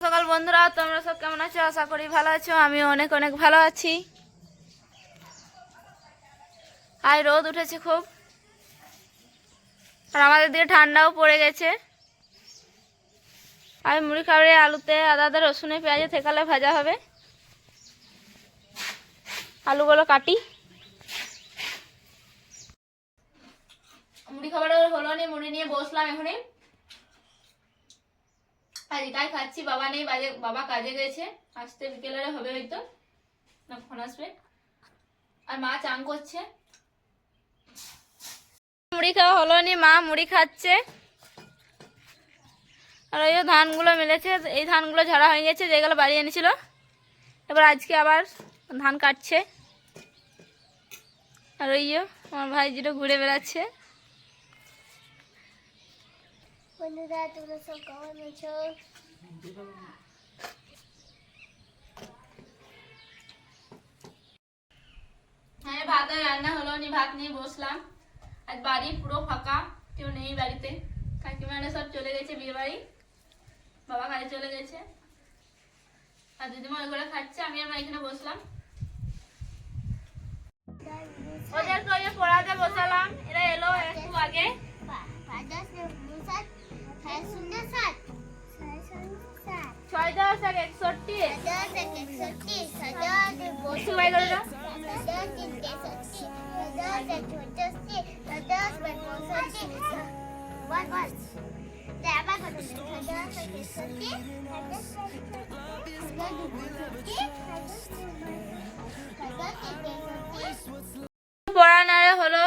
সকাল বন্ধুরা, তোমরা সব কেমন আছো? আশা করি ভালো আছো। আমি অনেক অনেক ভালো আছি। আর রোদ উঠেছে খুব। আর আমাদের দিকে ঠান্ডাও পড়ে গেছে। আর মুড়ি খাবারে আলুতে আদা রসুনে পেঁয়াজে, থেকালে ভাজা হবে। আলুগুলো কাটি। মুড়ি খাবারে হলো নি, মুড়ি নিয়ে বসলাম এখনই। আজ একাই খাচ্ছি, বাবা নেই, বাজে, বাবা কাজে গেছে। আসতে বিকেলে হবে হয়তো। না, ফোন আসবে। আর মা চান করছে। মুড়ি খাওয়া হলো নি, মা মুড়ি খাচ্ছে। আর ওই ধানগুলো মিলেছে, এই ধানগুলো ঝাড়া হয়ে গেছে যেগুলো বাড়ি এনেছিল। এবার আজকে আবার ধান কাটছে। আর ওই আমার ভাই যেটা ঘুরে বেড়াচ্ছে। বন্ধুরা তোমরা সব কেমন আছো? হ্যাঁ ভাত আর রান্না হলো নি ভাত নিয়ে বসলাম। আজ বাড়ি পুরো ফাঁকা কেউ নেই বাড়িতে। কাকিমারা সব চলে গেছে বিয়ে বাড়ি। বাবা কাজে চলে গেছে। আর দিদিমা ওইগুলো খাচ্ছে আমি আমরা এখানে বসলাম। ওদেরকে ওই পড়াতে বসালাম এরা পড়ানারে হলো,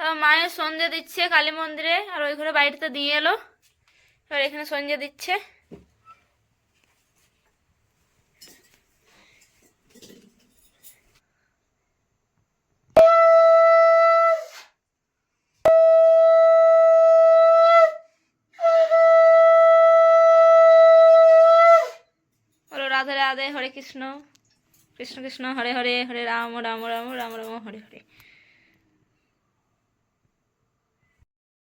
তারপর মায়ের সন্ধে দিচ্ছে কালী মন্দিরে, আর ওই ঘরে বাড়িতে দিয়ে এলো। এবার এখানে সন্ধে দিচ্ছে। রাধে হরে কৃষ্ণ। কৃষ্ণ কৃষ্ণ, হরে হরে হরে রাম রাম রাম রাম রাম, হরে হরে।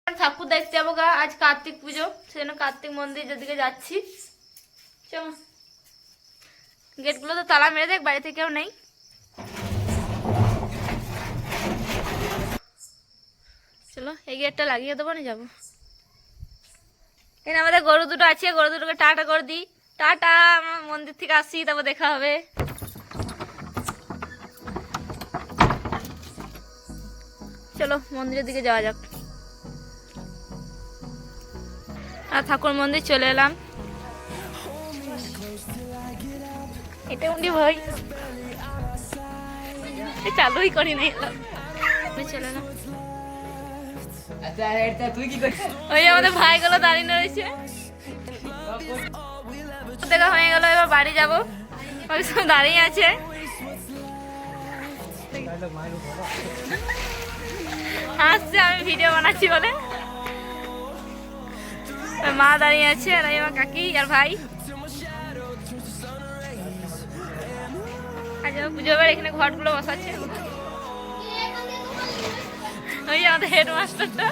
ঠাকুর দেখতে যাব গা, আজ কার্তিক পুজো, সেজন্য কার্তিক মন্দির যেদিকে যাচ্ছি। চলো। গেটগুলো তো তালা মেরে দেখ, বাড়িতে কেউ নেই। চলো, এই গেটটা লাগিয়ে দেবো না যাব। এখানে আমাদের গরু দুটো আছে, গরু দুটোকে টাটা করে দিই। টাটা আমার মন্দির থেকে আসি তারপর দেখা হবে। চলো মন্দিরের দিকে যাওয়া যাক। আর ঠাকুর মন্দির চলে এলাম। এটা উনি ভাই। চালুই করি নাই এলাম চলে এলাম। আচ্ছা ওই আমাদের ভাইগুলো দাঁড়িয়ে রয়েছে। দেখা হয়ে গেল, এবার বাড়ি যাব। ওই দাঁড়িয়ে আছে। হাসছে, আমি ভিডিও বানাচ্ছি বলে। মা দাঁড়িয়ে আছে, আর আমার কাকি আর ভাই। আজ পুজো, এবার এখানে ঘটগুলো বসাচ্ছে। ওই আমাদের হেডমাস্টারটা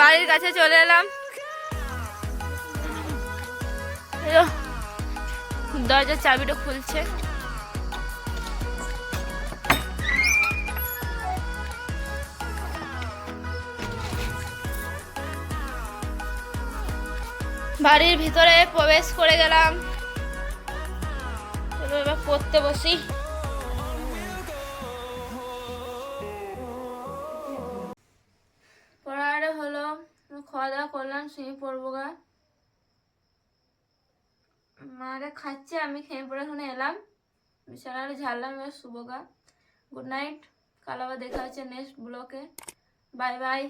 বাড়ির কাছে চলে এলাম। দরজার চাবিটা খুলছে। বাড়ির ভিতরে প্রবেশ করে গেলাম। এবার পড়তে বসি। পড়াটা হলো, খাওয়া দাওয়া করলাম, শুয়ে পড়ব গা খাচ্ছি, আমি খেয়ে পরে এখানে এলাম। বিছানাটা ঝাড়লাম, এবার শুভগা। গুড নাইট কাল আবার দেখা হচ্ছে নেক্সট ব্লকে বাই বাই